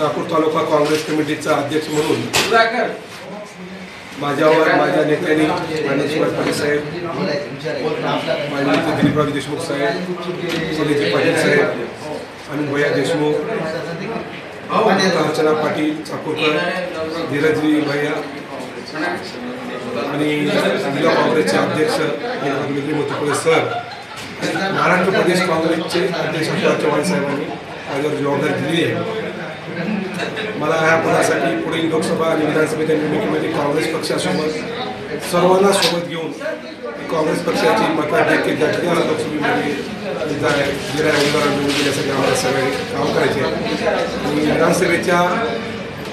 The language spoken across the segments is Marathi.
नागपूर तालुका काँग्रेस कमिटीचा अध्यक्ष म्हणून माझ्यावर माझ्या नेत्यांनी ज्ञानेश्वर पाटील साहेब माझे नेते दिलीपराव देशमुख साहेब सुनीती पाटील साहेब आणि भैया देशमुख अर्चना पाटील चाकूरकर धीरजजी भैया आणि जिल्हा काँग्रेसचे अध्यक्ष नितीन मोतीपुरे सर महाराष्ट्र प्रदेश काँग्रेसचे अध्यक्ष अशोक चव्हाण साहेबांनी माझ्यावर जबाबदारी दिली आहे मला ह्या पदासाठी पुढील लोकसभा आणि विधानसभेच्या निवडणुकीमध्ये काँग्रेस पक्षासोबत सर्वांना सोबत घेऊन काँग्रेस पक्षाची मताधिक्य जास्तीत जास्त लोकसभेमध्ये गेल्या उमेदवारांना निवडून देण्यासाठी आम्हाला सगळे काम करायचे आहे. आणि विधानसभेच्या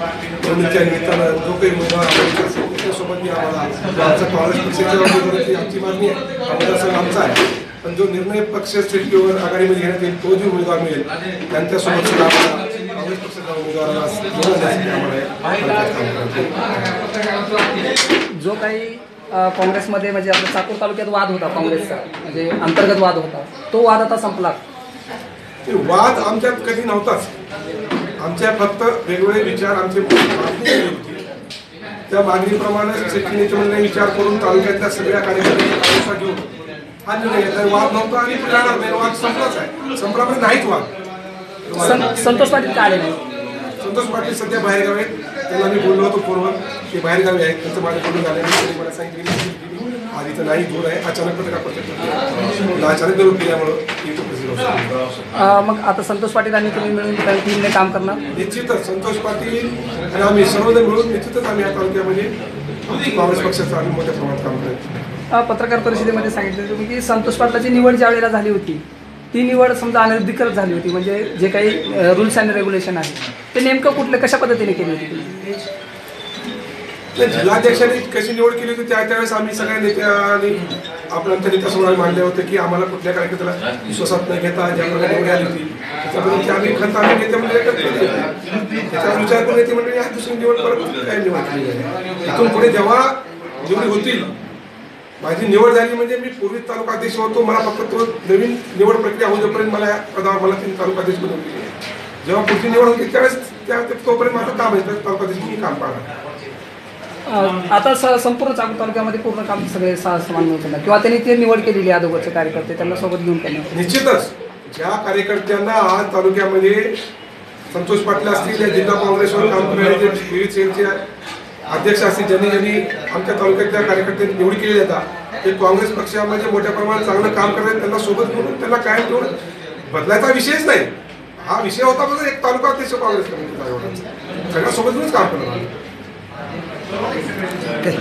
निमित्तानं जो काही उमेदवार आमच्या असेल त्याच्यासोबत मी आम्हाला आमचा काँग्रेस पक्षाच्या उमेदवाराची आमची मागणी आहे. आमचा आहे. पण जो निर्णय पक्ष स्थितीवर आघाडीमध्ये घेण्यात येईल तो जो उमेदवार मिळेल त्यांच्यासोबत सुद्धा आम्हाला काँग्रेस पक्षाच्या उमेदवाराला जो काही काँग्रेसमध्ये म्हणजे आपल्या चाकूर तालुक्यात वाद होता काँग्रेसचा म्हणजे अंतर्गत वाद होता तो वाद आता संपला. ते वाद आमच्यात कधी नव्हताच. आमच्या फक्त वेगवेगळे विचार आमचे होती. त्या मागणीप्रमाणे शेतकरी मंडळी विचार करून तालुक्यातल्या सगळ्या कार्यकर्त्यांचा घेऊन हा निर्णय वाद नव्हता आणि राहणार नाही. वाद संपलाच आहे. संपला म्हणजे नाहीच वाद. संतोष पाटील का आले? नाही संतोष पाटील सध्या बाहेरगावी आहेत. त्यांना मी बोललो होतो फोनवर. ते बाहेरगावी आहेत. त्यांचं माझं बोलून झालं त्यांनी मला सांगितलं आधी तर नाही दूर आहे. अचानक पत्रका पडतात अचानक निरोप दिल्यामुळं अ, मग आता संतोष पाटील आणि तुम्ही मिळून काही टीमने काम करणार? निश्चितच. संतोष पाटील आणि आम्ही सर्वजण मिळून निश्चितच आम्ही या तालुक्यामध्ये काँग्रेस पक्षाचं आम्ही मोठ्या प्रमाणात काम करतो अ, पत्रकार परिषदेमध्ये सांगितलं तुम्ही की संतोष पाटलाची निवड ज्या वेळेला झाली होती ती निवड समजा अनधिकृत झाली होती म्हणजे जे काही रूल्स अँड रेग्युलेशन आहे ते नेमकं कुठलं कशा पद्धतीने केली होती? तुम्ही? जिल्हाध्यक्षांनी कशी निवड केली होती त्या त्यावेळेस आम्ही सगळ्या नेत्यांनी आपल्या आमच्या नेत्यासमोर आम्ही मांडले होते की आम्हाला कुठल्या कार्यकर्त्याला विश्वासात न घेता ज्या प्रकारे निवड आली होती त्याच्याबद्दल आम्ही खंत आम्ही नेत्यामध्ये व्यक्त केली. होती. विचार करून नेते मंडळी या दुसरी निवड परत काय निवड केली आहे इथून पुढे जेव्हा निवडी होतील माझी निवड झाली म्हणजे मी पूर्वी तालुका अध्यक्ष होतो मला फक्त तो नवीन निवड प्रक्रिया होईपर्यंत मला पदावर मला तीन तालुका अध्यक्ष बनवली जेव्हा पुढची निवड होती त्यावेळेस त्या तोपर्यंत माझं काम आहे तालुका अध्यक्ष मी काम पाहणार. आता स संपूर्ण चाकूर तालुक्यामध्ये पूर्ण काम सगळे सहा मिळून किंवा त्यांनी ते निवड केलेली आहे अगोदरचे कार्यकर्ते त्यांना सोबत घेऊन त्यांनी. निश्चितच. ज्या कार्यकर्त्यांना आज तालुक्यामध्ये संतोष पाटील असतील या जिल्हा काँग्रेसवर काम करणारे विविध सेलचे अध्यक्ष असतील ज्यांनी ज्यांनी आमच्या तालुक्यातल्या कार्यकर्त्यांनी निवड केली जातात ते काँग्रेस पक्षामध्ये मोठ्या प्रमाणात चांगलं काम करतात त्यांना सोबत घेऊन त्यांना कायम ठेवून बदलायचा विषयच नाही. हा विषय होता म्हणजे एक तालुका अध्यक्ष काँग्रेस कमिटीचा सगळ्या सोबत घेऊनच काम करणार Okay.